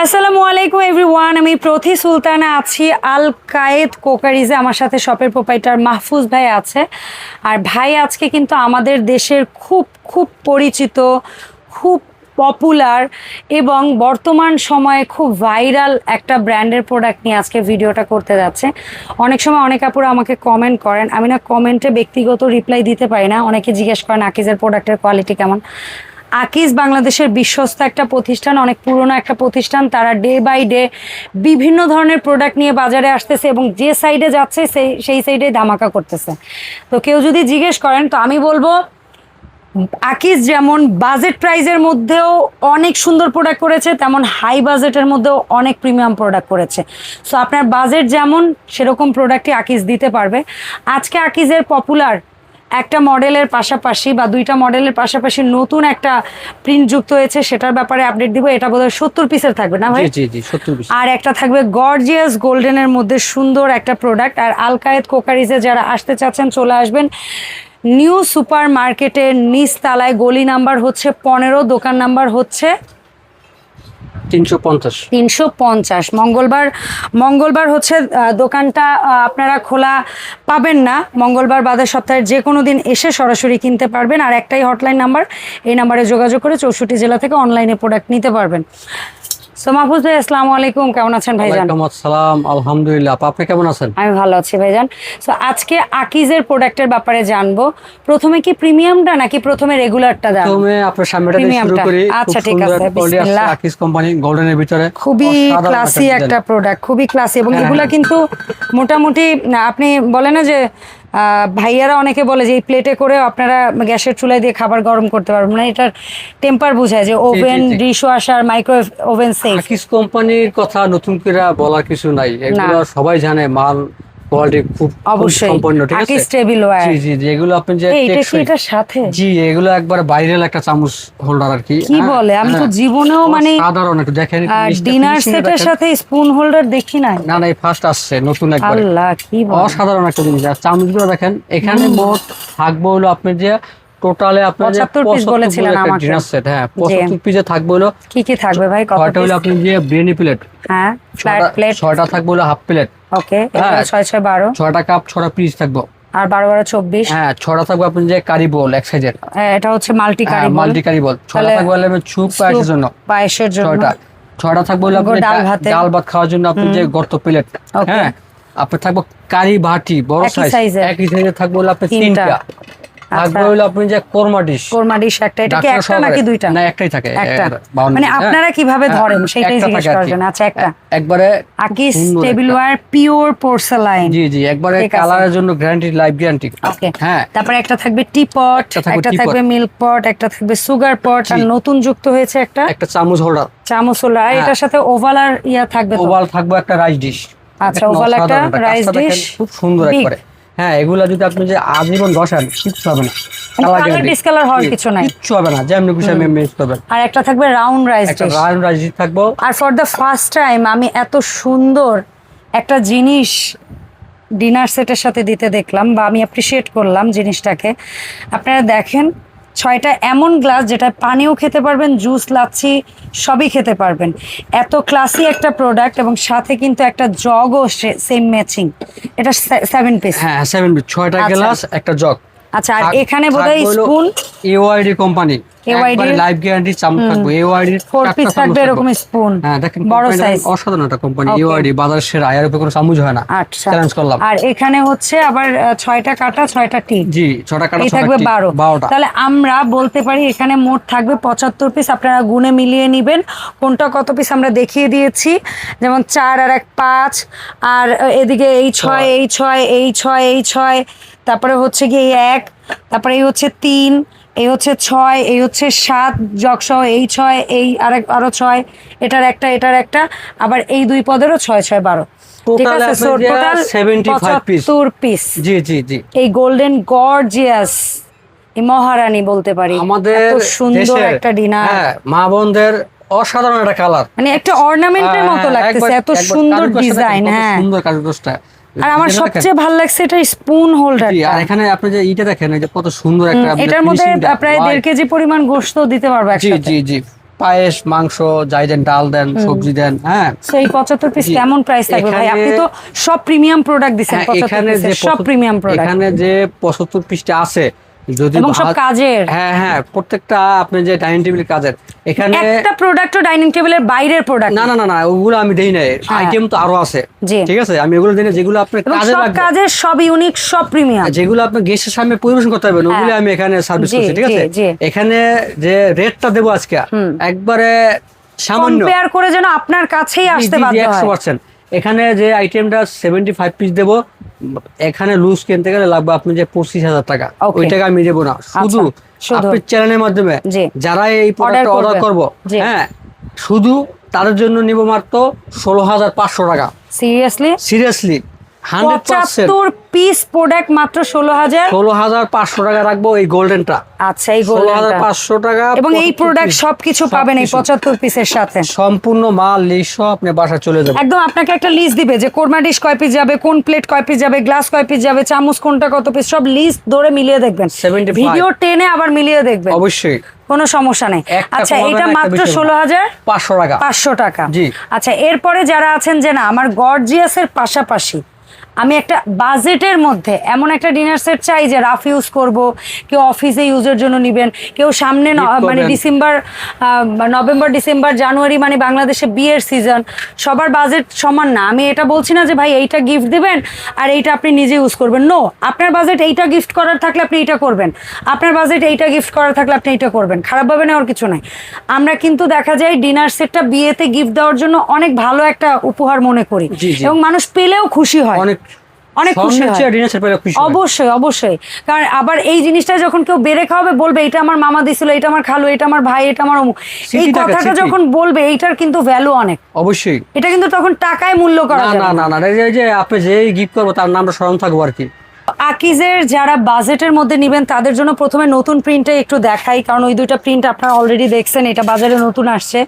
আসসালামু আলাইকুম এভরিওয়ান আমি প্রতি সুলতানা আছি আল কায়েদ কোকারিজে। আমার সাথে শপের প্রোপাইটার মাহফুজ ভাই আছে। আর ভাই আজকে কিন্তু আমাদের দেশের খুব খুব পরিচিত, খুব পপুলার এবং বর্তমান সময়ে খুব ভাইরাল একটা ব্র্যান্ডের প্রোডাক্ট নিয়ে আজকে ভিডিওটা করতে যাচ্ছে। অনেক সময় অনেক আপুরা আমাকে কমেন্ট করেন। আমি না কমেন্টে ব্যক্তিগত রিপ্লাই দিতে পারি না। অনেকে জিজ্ঞেস করেন, আকিজের প্রোডাক্টের কোয়ালিটি কেমন? আকিজ বাংলাদেশের বিশ্বস্ত একটা প্রতিষ্ঠান, অনেক পুরনো একটা প্রতিষ্ঠান। তারা ডে বাই ডে বিভিন্ন ধরনের প্রোডাক্ট নিয়ে বাজারে আসতেছে এবং যে সাইডে যাচ্ছে, সেই সেই সাইডে ধামাকা করতেছে। তো কেউ যদি জিজ্ঞেস করেন, তো আমি বলব আকিজ যেমন বাজেট প্রাইজের মধ্যেও অনেক সুন্দর প্রোডাক্ট করেছে, তেমন হাই বাজেটের মধ্যেও অনেক প্রিমিয়াম প্রোডাক্ট করেছে। সো আপনার বাজেট যেমন, সেরকম প্রোডাক্টই আকিজ দিতে পারবে। আজকে আকিজের পপুলার একটা মডেলের পাশাপাশি বা দুইটা মডেলের পাশাপাশি নতুন একটা প্রিন্ট যুক্ত হয়েছে সেটার ব্যাপারে আপডেট দিব। এটা বোধহয় সত্তর পিসের থাকবে না ভাই? আর একটা থাকবে গর্জিয়াস গোল্ডেনের মধ্যে সুন্দর একটা প্রোডাক্ট আর আলকায়েত কোকারিজে যারা আসতে চাচ্ছেন চলে আসবেন। নিউ সুপার মার্কেটের নিচ তালায় গলি নাম্বার হচ্ছে পনেরো দোকান নাম্বার হচ্ছে তিনশো পঞ্চাশ। মঙ্গলবার মঙ্গলবার হচ্ছে দোকানটা আপনারা খোলা পাবেন না। মঙ্গলবার বাদের সপ্তাহের যে কোনো দিন এসে সরাসরি কিনতে পারবেন। আর একটাই হটলাইন নাম্বার, এই নাম্বারে যোগাযোগ করে চৌষট্টি জেলা থেকে অনলাইনে প্রোডাক্ট নিতে পারবেন। সো মাহফুজ ভাই আসসালামু আলাইকুম। কেমন আছেন ভাইজান? ওয়ালাইকুম আসসালাম। আলহামদুলিল্লাহ। আপনি কেমন আছেন? আমি ভালো আছি ভাইজান। সো আজকে আকিজের প্রোডাক্টের ব্যাপারে জানব। প্রথমে কি প্রিমিয়ামটা নাকি প্রথমে রেগুলারটা দেন? প্রথমে আপনার সামনেটা দিয়ে শুরু প্রিমিয়ামটা। করি। আচ্ছা, ঠিক আছে, বিসমিল্লাহ। কোম্পানি গোল্ডেনের ভিতরে। খুবই ক্লাসি একটা প্রোডাক্ট খুবই ক্লাসি এবং হ্যাঁ, এগুলা হ্যাঁ। কিন্তু মোটামুটি আপনি বলে না যে ভাইয়ারা অনেকে বলে যে এই প্লেটে করে আপনারা গ্যাসের চুলায় দিয়ে খাবার গরম করতে পারবেন। মানে এটার টেম্পার বোঝায় যে oven. Dish washer microwave oven safe কোম্পানির কথা নতুন করে বলার কিছু নাই। এগুলো সবাই জানে মাল কোয়ালিটি খুব অবশ্যই। সম্পন্ন ঠিক আছে? আকিজ টেবিল ওয়্যার জি জি জি এগুলো আপনি যে এটা কি এটার সাথে? জি এগুলো একবার ভাইরাল একটা চামচ হোল্ডার আর কি। কি হ্যাঁ, বলে? আমি তো হ্যাঁ। জীবনেও মানে সাধারণ একটু দেখেন ডিনার সেটের সাথে স্পুন হোল্ডার দেখি নাই? না না এই ফার্স্ট আসছে নতুন একবার। আল্লাহ কি বলে? অসাধারণ একটা জিনিস। আর চামচগুলো দেখেন এখানে মোট থাকবে হলো আপনি যে টোটালে আপনার 75 piece 75 বলেছিলেন আমাকে। ডিনার সেট হ্যাঁ 75 পিসে থাকবে হলো কি কি থাকবে ভাই? কত ছয়টা হলো আপনি যে বিরিয়ানি প্লেট হ্যাঁ ফ্ল্যাট প্লেট ছয়টা থাকবে হলো হাফ প্লেট ওকে হ্যাঁ। ছয় ছয় বারো। ছটা কাপ ছটা পিস থাকব। আর বারো বারো চব্বিশ। হ্যাঁ ছটা থাকবে আপনি যে কারি বল এক সাইজের হ্যাঁ, এটা হচ্ছে মাল্টি কারি মাল্টি কারি বল ছটা থাকবে হলো ছুপ পায়েসের জন্য। পায়েসের জন্য। ছটা ছটা থাকবে হলে আপনি ডাল ভাত। খাওয়ার জন্য আপনি যে গর্ত প্লেট হ্যাঁ আপনি থাকব কারি বাটি বড় সাইজ। একই সাইজের থাকবে হলে আপনি তিনটা। তিনটা। হলো আপনি যে কোরমা ডিশ। কোরমা ডিশ একটা এটা কি একটা নাকি দুইটা? না একটাই থাকে একটা। মানে। আপনারা কীভাবে ধরেন? সেটাই জিজ্ঞেস করার আচ্ছা একটা। একবারে আকিস সুন্দর টেবিল একটা। Ware pure porcelain. জি জি একবারে কালারের জন্য গ্যারান্টি লাইফ গ্যারান্টি হ্যাঁ। তারপরে একটা থাকবে টি পট একটা থাকবে। মিল্ক পট একটা থাকবে সুগার পট আর নতুন যুক্ত হয়েছে একটা একটা চামচ হোল্ডার চামচ হলো আর হ্যাঁ। এটার সাথে ওভাল আর ইয়া থাকবে ওভাল থাকবে একটা রাইস ডিশ আচ্ছা, ওভাল একটা রাইস dish, খুব সুন্দর একবারে। হ্যাঁ এগুলা যদি আপনি যে আজীবন বসান কিচ্ছু হবে না। কালার ডিসকালার হওয়ার কিছু নাই। কিচ্ছু হবে না যেমনি খুশি আমি মিক্স করবেন আর একটা থাকবে রাউন্ড রাইস একটা রাউন্ড রাইস থাকব। আর ফর দ্য ফার্স্ট টাইম আমি এত সুন্দর একটা জিনিস ডিনার সেটের সাথে দিতে দেখলাম বা আমি অ্যাপ্রিসিয়েট করলাম জিনিসটাকে। আপনারা দেখেন ছয়টা এমন গ্লাস যেটা পানিও খেতে পারবেন জুস লাচ্ছি সবই খেতে পারবেন। এত ক্লাসি একটা প্রোডাক্ট এবং সাথে কিন্তু একটা জগও সেম ম্যাচিং এটা সেভেন পিস হ্যাঁ সেভেন পিস ছয়টা আচ্ছা। গ্লাস একটা জগ আচ্ছা আর এখানে বোধহয় স্পুন ইউআইডি কোম্পানি লাইফ গ্যারান্টি চামচ থাকবে এওআইডি ফোর পিস থাকবে এরকম স্পুন হ্যাঁ দেখেন বড় সাইজ অসাধারণ একটা কোম্পানি Okay. বাজার সেরা আয়ের উপরে কোনো চামচ হয় না। আচ্ছা। চ্যালেঞ্জ করলাম। আর এখানে হচ্ছে আবার আহ, ছয়টা কাটা ছয়টা টিপ জি ছটা কাটা এই থাকবে টিপ, বারো। বারোটা। তাহলে আমরা বলতে পারি এখানে মোট থাকবে পঁচাত্তর পিস আপনারা গুনে মিলিয়ে নেবেন। কোনটা কত পিস আমরা দেখিয়ে দিয়েছি। যেমন চার আর এক পাঁচ আর এদিকে এই ছয় এই ছয় এই ছয় এই ছয় তারপরে হচ্ছে কি এই এক তারপরে এই হচ্ছে তিন এই হচ্ছে ছয় এই হচ্ছে সাত জগসহ এই ছয় এই আরেক আরও ছয় এটার একটা এটার একটা আবার এই দুই পদেরও ছয় ছয় বারো। ঠিক Total আছে? আপনার যে টোটাল 75 piece। পঁচাত্তর পিস জি জি জি। এই গোল্ডেন গর্জিয়াস মহারানী বলতে পারি। আমাদের সুন্দর একটা ডিনার। হ্যাঁ মা বোনদের অসাধারণ একটা কালার মানে একটা অর্নামেন্টের মতো লাগতেছে এত সুন্দর ডিজাইন হ্যাঁ। সুন্দর কারুকাজটা আর আমার সবচেয়ে ভালো লাগছে এটা স্পুন হোল্ডার আর এখানে আপনি যে ইটা দেখেন যে কত সুন্দর একটা এটার মধ্যে প্রায় দেড় কেজি পরিমাণ গোস্ত দিতে পারবে একসাথে। জি জি। পায়েস মাংস যাই দেন ডাল দেন সবজি দেন হ্যাঁ। সেই এই পঁচাত্তর পিস জি। কেমন প্রাইস থাকবে ভাই? আপনি তো সব প্রিমিয়াম প্রোডাক্ট দিচ্ছেন হ্যাঁ, পঁচাত্তর এখানে যে সব প্রিমিয়াম প্রোডাক্ট এখানে যে পঁচাত্তর পিসটা আছে যদি এবং সব কাজের। হ্যাঁ হ্যাঁ প্রত্যেকটা আপনি যে ডাইনিং টেবিল কাজের এখানে একটা প্রোডাক্টও ডাইনিং টেবিলের বাইরের প্রোডাক্ট না না না না ওগুলো আমি দেই নাই। আইটেম তো আরও আছে। ঠিক আছে? আমি এগুলো দিই না যেগুলো আপনার এবং কাজে সব লাগবে। কাজের সব ইউনিক সব প্রিমিয়াম যেগুলো আপনি গেস্টের সামনে পরিবেশন করতে পারবেন ওগুলো হ্যাঁ। আমি এখানে সার্ভিস করছি ঠিক আছে? এখানে যে রেটটা দেবো আজকে একবারে সামান্য। কম্পেয়ার করে যেন আপনার কাছেই আসতে বাধ্য হয়। এখানে যে আইটেমটা সেভেন্টি ফাইভ পিস দেবো এখানে লুজ কিনতে গেলে লাগবে আপনি যে পঁচিশ হাজার টাকা। ওই টাকা আমি দেবো না। শুধু আপনার আপনি চ্যানেলের মাধ্যমে যারা এই প্রোডাক্ট অর্ডার করব। হ্যাঁ শুধু তাদের জন্য নিব মাত্র ষোলো হাজার পাঁচশো টাকা। সিরিয়াসলি সিরিয়াসলি পঁচাত্তর পিস প্রোডাক্ট মাত্র ষোলো হাজার। ষোলো হাজার পাঁচশো টাকা রাখব এই গোল্ডেনটা আচ্ছা এই ষোলো হাজার পাঁচশো টাকা এবং এই প্রোডাক্ট সবকিছু পাবেন এই। পঁচাত্তর পিসের সাথে। সম্পূর্ণ মাল লিস্ট আপনি বাসা চলে যাবেন। একদম আপনাকে একটা লিস্ট দিবে যে কোরমা ডিশ কয় পিস যাবে কোন প্লেট কয় পিস যাবে গ্লাস কয় পিস যাবে চামচ কোনটা কত পিস সব লিস্ট ধরে মিলিয়ে দেখবেন। ভিডিও টেনে আবার মিলিয়ে দেখবেন। অবশ্যই। কোনো সমস্যা নেই। আচ্ছা এটা মাত্র। ষোলো হাজার পাঁচশো টাকা। পাঁচশো টাকা। আচ্ছা এরপরে যারা আছেন যে না আমার গর্জিয়াসের পাশাপাশি আমি একটা বাজেটের মধ্যে এমন একটা ডিনার সেট চাই যে রাফ ইউজ করব কেউ অফিসে ইউজের জন্য নেবেন কেউ সামনে মানে ডিসেম্বর নভেম্বর ডিসেম্বর জানুয়ারি মানে বাংলাদেশে বিয়ের সিজন সবার বাজেট সমান না। আমি এটা বলছি না যে ভাই এইটা গিফট দেবেন আর এইটা আপনি নিজে ইউজ করবেন। নো আপনার বাজেট এইটা গিফট করার থাকলে আপনি এইটা করবেন। আপনার বাজেট এইটা গিফট করার থাকলে আপনি এইটা করবেন। খারাপভাবে নেওয়ার কিছু নাই। আমরা কিন্তু দেখা যায় ডিনার সেটটা বিয়েতে গিফট দেওয়ার জন্য অনেক ভালো একটা উপহার মনে করি। এবং মানুষ পেলেও খুশি হয়। অনেক অনেক খুশি। অবশ্যই অবশ্যই। কারণ আবার এই জিনিসটা যখন কেউ বেড়ে খাওয়াবে বলবে এটা আমার মামা দিছিল এটা আমার খালু এটা আমার ভাই এটা আমার অমুক। এই কথাটা যখন বলবে এইটার কিন্তু ভ্যালু অনেক। অবশ্যই। এটা কিন্তু তখন টাকায় মূল্য করা না না না। না এই যে- যে আপনি যেই গিফট করব তার নামটা স্মরণ থাকব আর কি। আকিজের যারা বাজেটের মধ্যে নেবেন তাদের জন্য প্রথমে নতুন প্রিন্টটা একটু দেখাই কারণ ওই দুইটা প্রিন্ট আপনারা অলরেডি দেখছেন এটা বাজারে নতুন আসছে।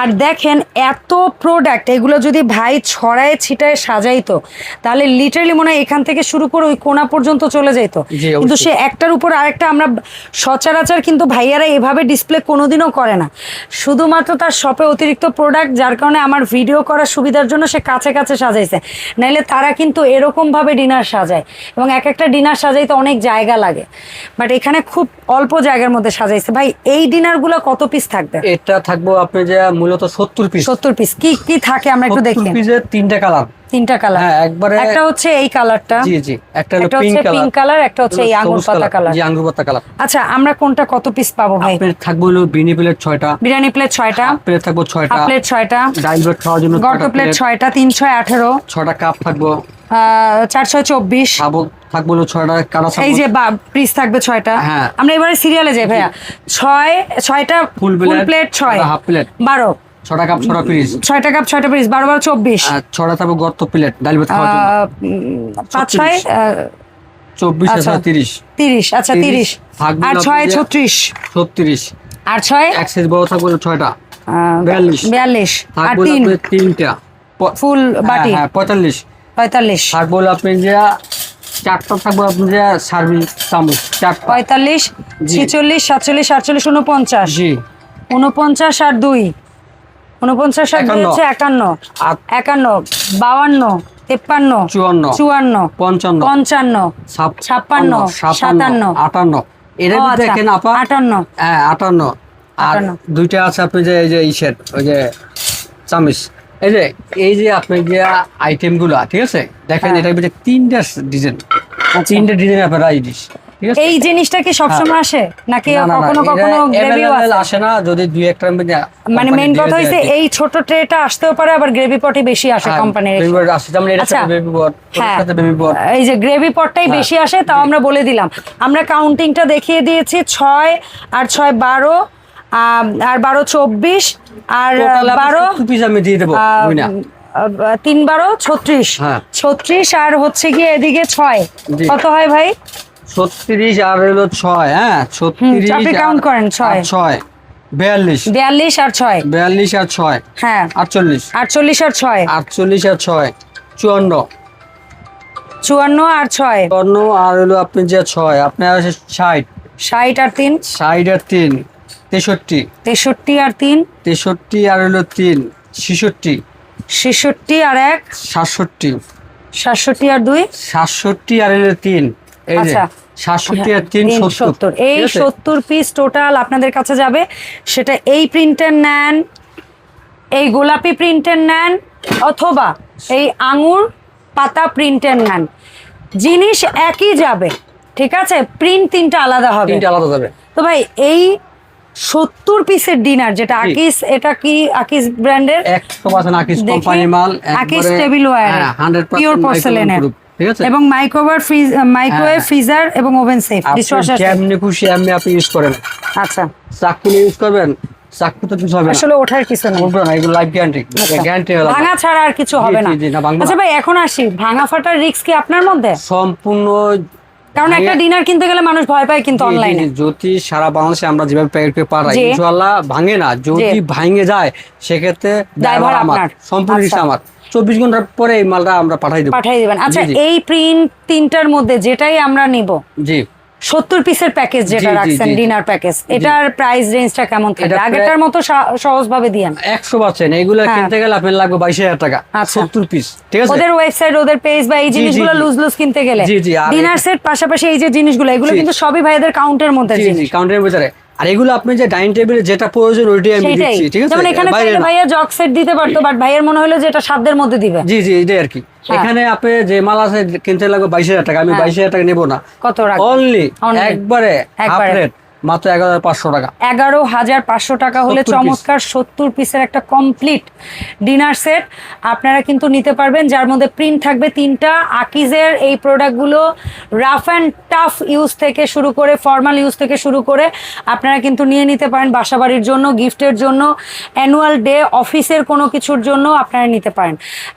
আর দেখেন এত প্রোডাক্ট এগুলো যদি ভাই ছড়ায় ছিটায় সাজাইতো তাহলে লিটারালি মনে হয় এখান থেকে শুরু করে ওই কোনা পর্যন্ত চলে যেত জি, কিন্তু সে একটার উপর আরেকটা আমরা সচরাচর কিন্তু ভাইয়ারা এভাবে ডিসপ্লে কোনোদিনও করে না। শুধুমাত্র তার শপে অতিরিক্ত প্রোডাক্ট যার কারণে আমার ভিডিও করার সুবিধার জন্য সে কাছে কাছে সাজাইছে। নাইলে তারা কিন্তু এরকমভাবে ডিনার সাজায় এবং এক একটা ডিনার সাজাইতে অনেক জায়গা লাগে। বাট এখানে খুব অল্প জায়গার মধ্যে সাজাইছে। ভাই এই ডিনারগুলো কত পিস থাকবে? এটা থাকব আপনি যে মূলত সত্তর পিস সত্তর পিস কি কি থাকে আমরা একটু দেখি পিসের তিনটা কালার তিনটা কালার হ্যাঁ, একবারে- একটা হচ্ছে এই কালারটা জি জি একটা হলো পিঙ্ক কালার পিঙ্ক কালার একটা হচ্ছে এই আঙ্গুর পাতা কালার জি আঙ্গুর পাতা কালার আচ্ছা আমরা কোনটা কত পিস পাবো ভাই? আপনার থাকব হলো বিনি প্লেট ছয়টা। বিরিয়ানি প্লেট ছয়টা। প্লেট থাকব ছয়টা। প্লেট ছয়টা। ডাইল প্লেট খাওয়ার জন্য গর্ত ছয়টা প্লেট প্লেট ছয়টা তিন ছয় আঠেরো। ছয়টা কাপ থাকব। আহ, চার ছয় চব্বিশ। খাব। থাকব হলো ছয়টা কারা এই যে পিস থাকবে ছয়টা। হ্যাঁ। আমরা এবারে সিরিয়ালে যাই ভাইয়া। ছয় ছয়টা ফুল প্লেট, ছয়। হাফ প্লেট বারো। ছটা কাপ ছটা পিস ছয়টা কাপ ছয়টা পিস বারো বারো চব্বিশ। ছটা গর্ত প্লেট ভাত খাওয়ার পাঁচ ছয় চব্বিশ। আচ্ছা। তিরিশ। তিরিশ আচ্ছা তিরিশ। আর ছয় ছত্রিশ। ছত্রিশ। আর ছয়? এক সাইজ বড় থাকবে ছয়টা। বিয়াল্লিশ। বিয়াল্লিশ। আর তিন। তিনটা। ফুল বাটি হ্যাঁ, হ্যাঁ পঁয়তাল্লিশ। পঁয়তাল্লিশ। আপনি যে চারটা থাকবে আপনি যে সার্ভিস চামচ। চারটা পঁয়তাল্লিশ। ছেচল্লিশ সাতচল্লিশ আটচল্লিশ উনপঞ্চাশ জি। উনপঞ্চাশ আর দুই। উনপঞ্চাশ আর দুই। হচ্ছে একান্ন। একান্ন বাউান্ন তেপ্পান্ন চুয়ান্ন চুয়ান্ন পঞ্চান্ন পঞ্চান্ন ছাপ- ছাপ্পান্ন, সাতান্ন, আটান্ন। এটা আচ্ছা, দেখেন আপা? আটান্ন। হ্যাঁ আটান্ন। আর। দুইটা আছে আপনি যে এই যে ইসের ওই যে চামিচ। এই যে এই যে আপনি যে আইটেমগুলা ঠিক আছে? দেখেন হ্যাঁ। এটার ভিতরে তিনটা ডিজাইন তিনটা ডিজাইন আপনারা এই ডিশ ঠিক আছে? এই জিনিসটা কি সবসময় আসে? নাকি কখনো কখনো গ্রেভিও আসে না যদি দুই একটা মানে মেইন দিয়ে কথা কি। এই ছোট ট্রেটা আসতেও পারে আবার গ্রেভি পটই বেশি আসে হ্যাঁ, কোম্পানির এটা আচ্ছা। হ্যাঁ। বোর্ড এই যে গ্রেভি পটটাই হ্যাঁ। বেশি আসে তাও আমরা বলে দিলাম। আমরা কাউন্টিংটা দেখিয়ে দিয়েছি ছয় আর ছয় বারো। আর বারো চব্বিশ আর বারো আমি দিয়ে দেবো তিন বারো ছত্রিশ। হ্যাঁ। ছত্রিশ আর হচ্ছে গিয়ে এদিকে ছয়। কত হয় ভাই? ছত্রিশ আর হলো ছয় হ্যাঁ? ছত্রিশ আপনি আর- করেন, ছয়। ছয়। বিয়াল্লিশ। বিয়াল্লিশ আর ছয়। বিয়াল্লিশ আর ছয়। হ্যাঁ। আটচল্লিশ। আটচল্লিশ আর ছয়। আটচল্লিশ আর ছয়। চুয়ান্ন। চুয়ান্ন আর ছয়। চুয়ান্ন আর হলো আপনি যে ছয় আপনার আছে ষাট। ষাট আর তিন। ষাট আর তিন। তেষট্টি। তেষট্টি আর তিন। তেষট্টি আর হলো তিন। ছেষট্টি। ছেষট্টি আর এক। সাতষট্টি। সাতষট্টি আর দুই। সাতষট্টি আর হলো তিন। এই যে আচ্ছা। সাতষট্টি আর তিন তিন সত্তর। সত্তর। এই সত্তর পিস টোটাল আপনাদের কাছে যাবে। সেটা এই প্রিন্টের নেন এই গোলাপি প্রিন্টের নেন অথবা এই আঙুর পাতা প্রিন্টের নেন। জিনিস একই যাবে। ঠিক আছে? প্রিন্ট তিনটা আলাদা হবে। তিনটা আলাদা যাবে। তো ভাই এই সত্তর পিসের ডিনার যেটা। আকিস এটা কি আকিস ব্র্যান্ডের একশো পার্সেন্ট আকিস দেখি। মাল Akij tableware hundred pure পোর্সেলেনের এবং মাইক্রোওয়েভ ফ্রিজ মাইক্রোওয়েভ হ্যাঁ। ফ্রিজার এবং ওভেন সেফ ডিশওয়াশার যেমনি খুশি এমনি আপনি ইউজ করেন। আচ্ছা। চাকু ইউজ করবেন চাকু তো কিছু হবে আসলে ওঠার কিছু নেই। বলব না এগুলো লাইফ গ্যারান্টি। গ্যারান্টি হলো ভাঙা ছাড়া আর কিছু হবে না। না, আচ্ছা ভাই এখন আসি। ভাঙা ফাটার রিস্ক কি আপনার মধ্যে? সম্পূর্ণ কারণ একটা ডিনার কিনতে গেলে মানুষ ভয় পায় কিন্তু অনলাইনে যদি সারা বাংলাদেশে আমরা যেভাবে প্যাকেট করে পাঠাই জি। ইনশাআল্লাহ ভাঙে না যদি ভাঙে যায় সেক্ষেত্রে ড্রাইভার আমার আপনার। সম্পূর্ণ আচ্ছা। আমার চব্বিশ ঘণ্টার পরে এই মালটা আমরা পাঠাই দেবো পাঠাই দেবেন আচ্ছা। এই প্রিন্ট তিনটার মধ্যে যেটাই আমরা নিব জি সত্তর পিসের প্যাকেজ যেটা রাখছেন। ডিনার প্যাকেজ এটার প্রাইস রেঞ্জটা কেমন থাকবে? আগেরটার মতো সহজ ভাবে দিয়েন একশো পাচ্ছেন। এগুলো হ্যাঁ। কিনতে গেলে আপনার লাগবে বাইশ হাজার টাকা। আচ্ছা। সত্তর পিস ঠিক আছে? ওদের ওয়েবসাইট ওদের পেজ বা এই জিনিসগুলো লুজ লুজ কিনতে গেলে। ডিনার সেট পাশাপাশি এই যে জিনিসগুলো এগুলো কিন্তু সবই ভাইদের কাউন্টের মধ্যে কাউন্টারের ভিতরে। আর এগুলো আপনি যে ডাইনিং টেবিলে যেটা প্রয়োজন ওইটাই আমি দিচ্ছি ঠিক আছে? যেমন এখানে চাইলে ভাইয়া জগ সেট দিতে পারতো বাট ভাইয়ের মনে হলো যে এটা সাধ্যের মধ্যে দিবে। জি জি এটাই আর কি। হ্যাঁ। এখানে আপনি যে মাল আছে কিনতে লাগবে বাইশ হাজার টাকা আমি হ্যাঁ। বাইশ হাজার টাকা নেব না। কত অনলি একবারে হাফ একবারে। রেট মাত্র এগারো হাজার পাঁচশো টাকা। এগারো হাজার পাঁচশো টাকা হলে চমৎকার সত্তর পিসের একটা কমপ্লিট ডিনার সেট আপনারা কিন্তু নিতে পারবেন যার মধ্যে প্রিন্ট থাকবে তিনটা। আকিজের এই প্রোডাক্টগুলো রাফ অ্যান্ড টাফ ইউজ থেকে শুরু করে ফর্মাল ইউজ থেকে শুরু করে আপনারা কিন্তু নিয়ে নিতে পারেন বাসাবাড়ির জন্য গিফটের জন্য অ্যানুয়াল ডে অফিসের কোনো কিছুর জন্য আপনারা নিতে পারেন।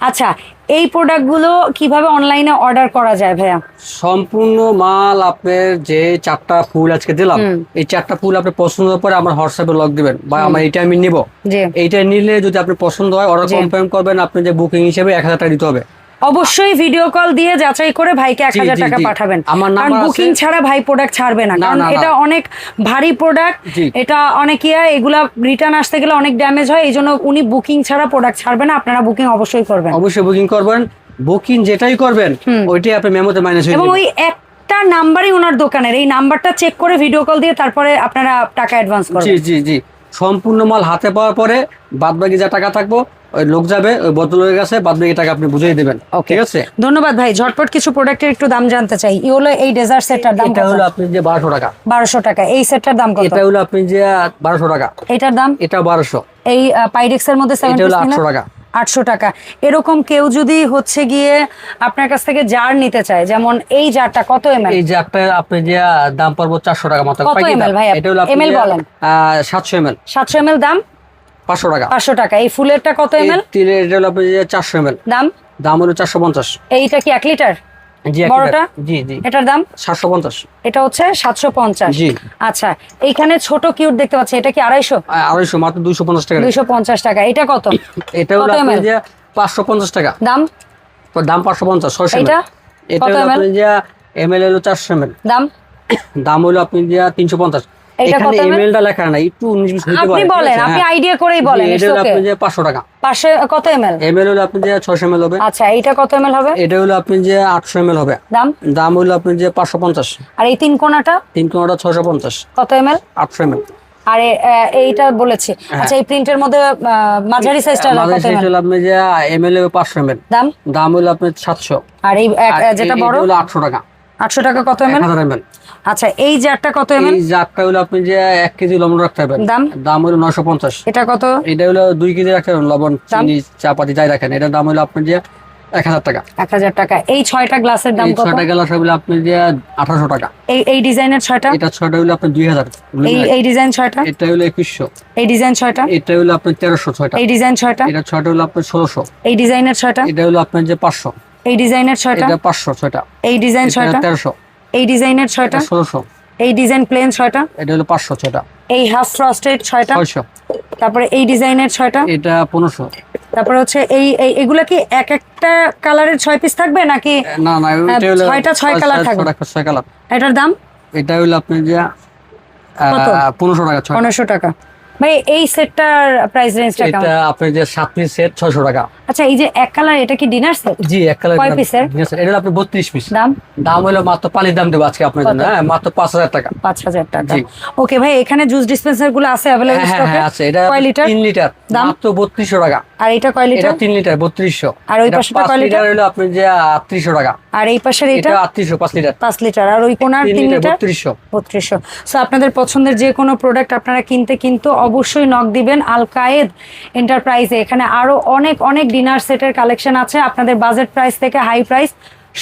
আচ্ছা এই প্রোডাক্টগুলো কীভাবে অনলাইনে অর্ডার করা যায় ভাইয়া? সম্পূর্ণ মাল আপনার যে চারটা ফুল আজকে দিলাম এই চারটা ফুল আপনি পছন্দ করে পরে আমার হোয়াটসঅ্যাপে লক দিবেন বা আমার এইটা আমি নিব। জি। এইটা নিলে যদি আপনি পছন্দ হয় অর্ডার। কনফার্ম করবেন আপনি যে বুকিং হিসেবে এক হাজার টাকা দিতে হবে। অবশ্যই ভিডিও কল দিয়ে যাচাই করে ভাইকে এক হাজার টাকা পাঠাবেন। কারণ বুকিং ছাড়া ভাই প্রোডাক্ট ছাড়বে না। কারণ। এটা অনেক ভারী প্রোডাক্ট এটা অনেক ইয়া এগুলা রিটার্ন আসতে গেলে অনেক ড্যামেজ হয়। এই জন্য উনি বুকিং ছাড়া প্রোডাক্ট ছাড়বে না। আপনারা বুকিং অবশ্যই করবেন। অবশ্যই বুকিং করবেন। বুকিং যেটাই করবেন। ওইটাই আপনি মেমোতে মাইনাস হয়ে এবং ওই একটা নাম্বারই ওনার দোকানের। এই নাম্বারটা চেক করে ভিডিও কল দিয়ে তারপরে আপনারা টাকা অ্যাডভান্স করবেন। জি জি। সম্পূর্ণ মাল হাতে পাওয়ার পরে বাদবাকি যা টাকা থাকব ওই লোক যাবে ওই কাছে বাকি টাকা আপনি বুঝিয়ে দেবেন। ঠিক আছে? ধন্যবাদ ভাই ঝটপট কিছু প্রোডাক্টের একটু দাম জানতে চাই। ই হলো এই ডেজার্ট সেটটার দাম এটা হলো আপনি যে বারোশো টাকা। বারোশো টাকা। এই সেটটার দাম কত? এটা হলো আপনি যে বারোশো টাকা। এটার দাম? এটা বারোশো। এই পাইডেক্সের মধ্যে সেভেন এটা হলো আটশো টাকা। আটশো টাকা। এরকম কেউ যদি হচ্ছে গিয়ে আপনার কাছ থেকে জার নিতে চায় যেমন এই জারটা কত এম এই একটা আপনি যে দাম পড়ব চারশো টাকা মতো কত? এটা হলো আপনি বলেন। সাতশো এম এল সাতশো এম দাম? পাঁচশো টাকা। পাঁচশো টাকা। এই ফুলেরটা কত এম এল তিলের চারশো এম দাম? দাম হলো চারশো পঞ্চাশ। এইটা কি এক লিটার? বড়টা? জি জি। এটার দাম? 750 এটা হচ্ছে 750 জি। আচ্ছা এইখানে ছোট কিউট দেখতে পাচ্ছি। এটা কি 250 250 মাত্র 250 টাকা 250 টাকা। এটা কত? এটা হলো আপনি যে টাকা। দাম? তো দাম 550 600 এটা এটা হলো আপনি যে এমএল হলো 400 এমএল দাম? দাম হলো আপনি যে 350 সাতশো হ্যাঁ। টাকা। পাশে কত এমএল? এমএল আপনি এমএল হবে। আচ্ছা কত এমএল হবে? এটা হলো আপনি যে 800 এমএল হবে। দাম? দাম আপনি যে 550 আর এই তিন তিন কত এমএল? আর এইটা হ্যাঁ। আচ্ছা এই প্রিন্টের মধ্যে মাঝারি সাইজটা আপনি যে এমএল দাম? দাম আর এই যেটা বড়? হলো 800 টাকা। আটশো টাকা কত এম এক হাজার এম এল আচ্ছা এই জারটা কত এম এই জারটা হলো আপনি যে এক কেজি লবণ রাখতে পারবেন। দাম? দাম হলো নয়শো পঞ্চাশ। এটা কত? এটা হলো দুই কেজি রাখতে পারবেন লবণ? চিনি চাপাতি যাই রাখেন। এটার দাম হলো আপনি যে এক হাজার টাকা। এক হাজার টাকা। এই ছয়টা গ্লাসের দাম কত? ছয়টা গেলাস হলো আপনি যে আঠারোশো টাকা। এই এই ডিজাইনের ছয়টা? এটা ছয়টা হলো আপনার দুই হাজার। এই এই ডিজাইন ছয়টা? এটা হলো একুশশো। এই ডিজাইন ছয়টা? এটা হলো আপনার তেরোশো ছয়টা। এই ডিজাইন ছয়টা? এটা ছয়টা হলো আপনার ষোলোশো। এই ডিজাইনের ছয়টা? এটা হলো আপনার যে পাঁচশো। এই ডিজাইনের ছয়টা? এটা পাঁচশো ছয়টা। এই ডিজাইন ছয়টা? তেরোশো। এই ডিজাইনের ছয়টা? এটা ষোলোশো। এই ডিজাইন প্লেন ছয়টা? এটা হলো পাঁচশো ছয়টা। এই হাফ ফ্রস্টেড ছয়টা? ছয়শো। তারপরে এই ডিজাইনের ছয়টা? এটা পনেরোশো। তারপরে হচ্ছে এই এগুলা কি এক একটা কালারের ছয় পিস থাকবে নাকি না না ছয়টা ছয় কালার থাকবে। ছয় কালার এটার দাম? এটা হলো আপনি যে? পনেরোশো টাকা ছয় পনেরোশো টাকা। ভাই এই সেটটার প্রাইস রেঞ্জটা এটা আপনার যে সাত পিস সেট ছয়শো টাকা। আচ্ছা এই যে এক কালার এটা কি ডিনার সেট জি এক কালার কয়? এটা আপনি বত্রিশ পিস দাম? দাম হলো মাত্র পানির দাম দেবো আজকে আপনার জন্য। হ্যাঁ মাত্র পাঁচ হাজার টাকা। পাঁচ হাজার টাকা। জি। ওকে ভাই এখানে জুস ডিসপেন্সারগুলো আছে অ্যাভেলেবল হ্যাঁ হ্যাঁ স্টকে হ্যাঁ আছে। এটা কয় লিটার তিন লিটার দাম? মাত্র বত্রিশশো টাকা। আর এটা কয় এটা লিটার তিন লিটার বত্রিশশো। আর ওই কয় লিটার? হলো আপনি যে আটত্রিশশো টাকা। আর এই পাশের এটা? এটা আটত্রিশশো পাঁচ লিটার পাঁচ লিটার আর ওই তিন তিন লিটার লিটার বত্রিশশো। বত্রিশশো। সো আপনাদের পছন্দের যে কোনো প্রোডাক্ট আপনারা কিনতে কিন্তু অবশ্যই নক দিবেন। আল কায়েদ এন্টারপ্রাইজে এখানে আরও অনেক অনেক ডিনার সেটের কালেকশন আছে। আপনাদের বাজেট প্রাইস থেকে হাই প্রাইস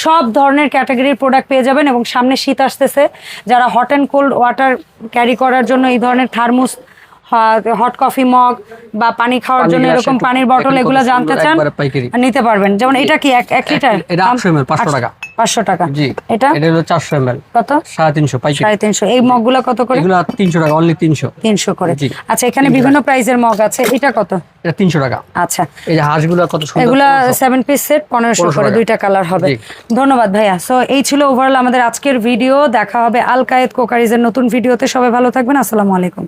সব ধরনের ক্যাটাগরির প্রোডাক্ট পেয়ে যাবেন এবং সামনে শীত আসতেছে। যারা hot and cold water carry করার জন্য এই ধরনের থার্মোস হট কফি মগ বা পানি খাওয়ার জন্য এরকম পানির বটল এগুলো জানতে চান নিতে পারবেন। যেমন এটা কি এক এক লিটার এটা 800 ml, 500 টাকা। পাঁচশো টাকা। জি। এটা? এটা হলো চারশো এম এল কত? সাড়ে তিনশো সাড়ে তিনশো। এই মগগুলো কত করে? এগুলো তিনশো টাকা অনলি তিনশো। তিনশো করে। আচ্ছা এখানে বিভিন্ন প্রাইজের মগ আছে। এটা কত? এটা তিনশো টাকা। আচ্ছা। এই যে হাঁসগুলো কত সুন্দর এগুলা সেভেন পিস সেট পনেরোশো করে দুইটা কালার হবে। ধন্যবাদ ভাইয়া। সো এই ছিল ওভারঅল আমাদের আজকের ভিডিও দেখা হবে আল কায়েদ কোকারিজের নতুন ভিডিওতে সবাই ভালো থাকবেন। আসসালামু আলাইকুম।